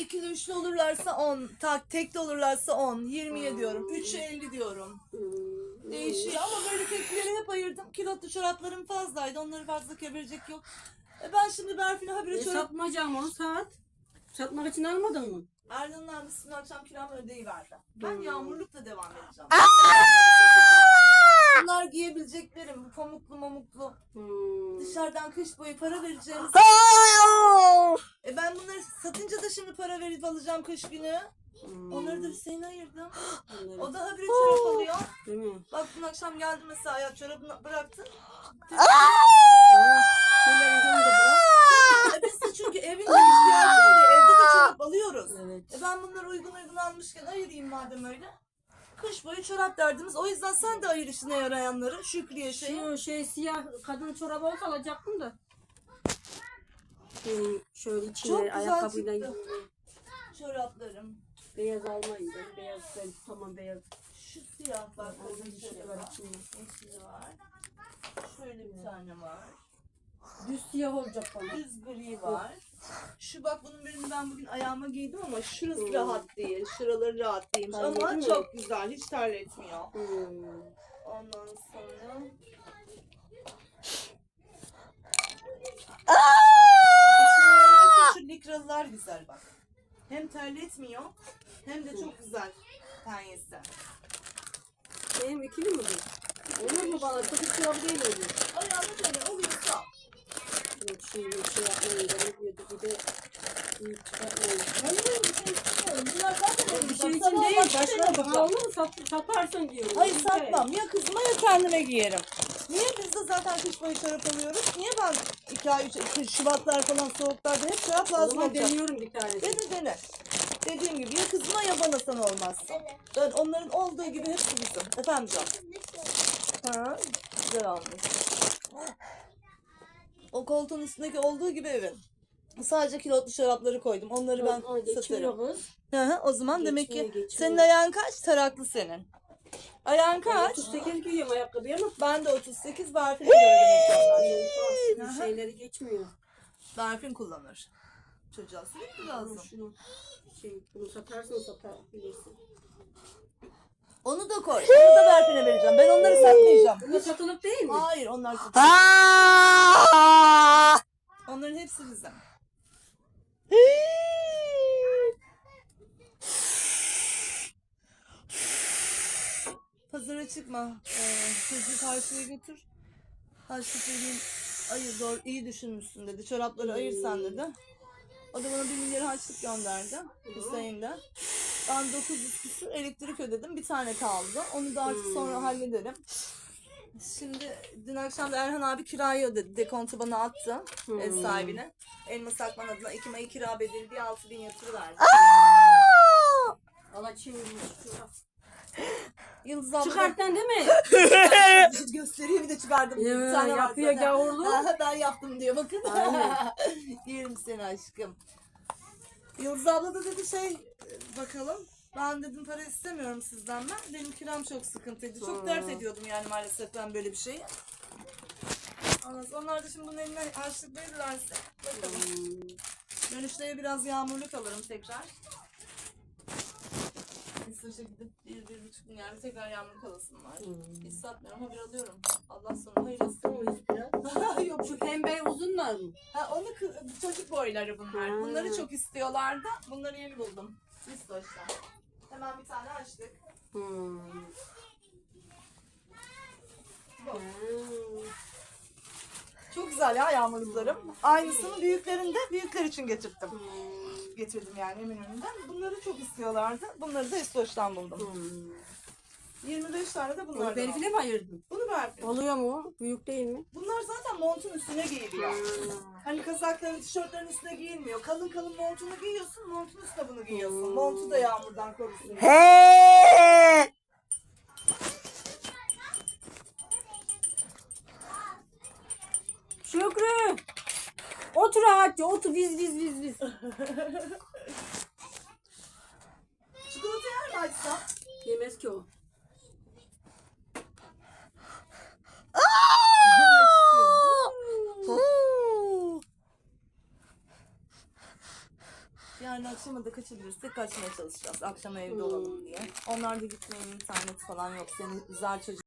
ikili üçlü olurlarsa 10. Tak tek de olurlarsa 10. 20'ye diyorum. 3'e 50 diyorum. Hmm. Değişiyor ama böyle tekleri hep ayırdım. Kilotlu çoraplarım fazlaydı. Onları fazla kevirecek yok. E ben şimdi Berfin'e habire E, çorap... satmayacağım onu saat. Satmak için almadın mı? Erdal'ın abisi dün akşam kiramı ödeyiverdi. Ben Hmm. yağmurlukla devam edeceğim. Bunlar giyebileceklerim. Bu pamuklu mamuklu. Hmm. Dışarıdan kış boyu para vereceğimiz. E ben bunları satınca da şimdi para verip alacağım kış günü. Hmm. Onları da Hüseyin'e ayırdım. Onları- O da habire çorap alıyor. Değil mi? Bak dün akşam geldi mesela ayak çorabını bıraktı. Biz de çünkü evin ihtiyacı oluyor. Evde de çorap alıyoruz. Evet. E ben bunları uygun uygun almışken ayırayım madem öyle. Kış boyu çorap derdimiz. O yüzden sen de ayır işine yarayanları. Şükriye şeyi. Şu şey siyah kadın çorabı olsa alacaktım da. Hmm, şöyle içine Çok güzel ayakkabıyla çıktı. Çoraplarım. beyaz almayın. Ben beyaz ben tutamam beyaz. Şu siyah bak. Orada bir şey şöyle var içinde. Yeşili var. Şöyle bir tane var. Düz siyah olacak bana. Düz gri var. Şu bak bunun birini ben bugün ayağıma giydim ama şurası Hmm. rahat değil. Şuraları rahat değilmiş Terledin ama mi? çok güzel. Hiç terletmiyor. Hmm. Ondan sonra Şu- şu likralılar güzel bak. Hem terletmiyor hem de çok güzel penyesi. Benim ikili mi bu? Olur mu bana? Çocuk çorabı değil mi bu? Ayağına böyle oluyorsa. Yok şimdi şey yapmayın. Ben bir de büyük çıkartmayın. Hayır bir şey istemiyorum. Bunlar zaten Bir şey için değil. başka Başka şey mı? Sat, satarsın diyorum. Hayır satmam. Ya kızıma ya kendime giyerim. Niye biz de zaten kış boyu çorap alıyoruz? Niye ben 2 ay, 3 Şubatlar falan soğuklarda hep çorap lazım zaman olacak? deniyorum bir tanesi. Dene dene. Dediğim gibi ya kızıma ya bana sana olmaz. Ben onların olduğu gibi hepsi bizim. Efendim canım. Ha, güzel olmuş. O koltuğun üstündeki olduğu gibi evin. Sadece kilotlu şarapları koydum. Onları ben satarım. kız. Hı hı, o zaman demek ki geçiyor. senin ayağın kaç? Taraklı senin. Ayağın kaç? 38 giyiyorum ayakkabıyı ama Ben de 38 Berfin göre bir şeyleri geçmiyor. Berfin kullanır. Çocuğa sürekli lazım. Şunu şey bunu satarsın satabilirsin. Onu da koy. Onu da Berfin'e vereceğim. Ben onları satmayacağım. Bu da satılık değil mi? Hayır onlar satılır. Onların hepsi bizim. Pazara çıkma. Ee, çocuğu karşıya götür. Harçlık vereyim. Ayır doğru iyi düşünmüşsün dedi. Çorapları ayır sen dedi. O da bana bir milyar harçlık gönderdi. Hüseyin'den. Ben 900 küsur elektrik ödedim. Bir tane kaldı. Onu da artık sonra hallederim. Şimdi dün akşam da Erhan abi kirayı ödedi. Dekontu bana attı ev Hmm. sahibine. Elma Sakman adına Ekim ayı kira bedeli diye 6000 bin yatırıverdi. Allah çiğnemiş. Yıldız abla Çıkarttan değil mi? göstereyim bir de çıkardım. Bir tane var yapıyor zaten. gavurlu. Ha, ben yaptım diyor bakın. Aynen. Yerim seni aşkım. Yıldız abla da dedi şey e, bakalım. Ben dedim para istemiyorum sizden ben. Benim kiram çok sıkıntıydı. Çok Hmm. dert ediyordum yani maalesef ben böyle bir şeyi. Ondan sonra Onlar da şimdi bunun eline harçlık verirlerse bakalım. Hmm. Dönüşte biraz yağmurluk alırım tekrar. İsveç'e gidip bir, bir buçuk gün yani tekrar yağmurluk alasım var. Hmm. Hiç satmıyorum ama bir alıyorum. Allah sonra hayır Bastın mı hiç biraz? Yok Şu pembe uzunlar mı? Ha, onu kı- çocuk boyları bunlar. Ha. Bunları çok istiyorlardı. Bunları yeni buldum. İstoç'tan. Hemen bir tane açtık. Hmm. Bu. Hmm. Çok güzel ya yağmurluklarım. Aynısını büyüklerinde büyükler için getirttim. Hmm. Getirdim yani Eminönü'nden. Bunları çok istiyorlardı. Bunları da İstoç'tan buldum. Hmm. 25 tane de aldım. Berfin'e mi ayırdın? Bunu verdim. Oluyor mu? Büyük değil mi? Bunlar zaten montun üstüne giyiliyor. Hmm. Hani kazakların, tişörtlerin üstüne giyilmiyor. Kalın kalın montunu giyiyorsun, montun üstüne bunu giyiyorsun. Hmm. Montu da yağmurdan korusun. Şükrü! Otur hadi otur biz biz biz biz. Çikolata yer mi açsam? Yemez ki o. Yarın akşama da kaçabilirsek kaçmaya çalışacağız. Akşam evde olalım diye. Onlar da gitmeyin internet falan yok. Seni zar çocuk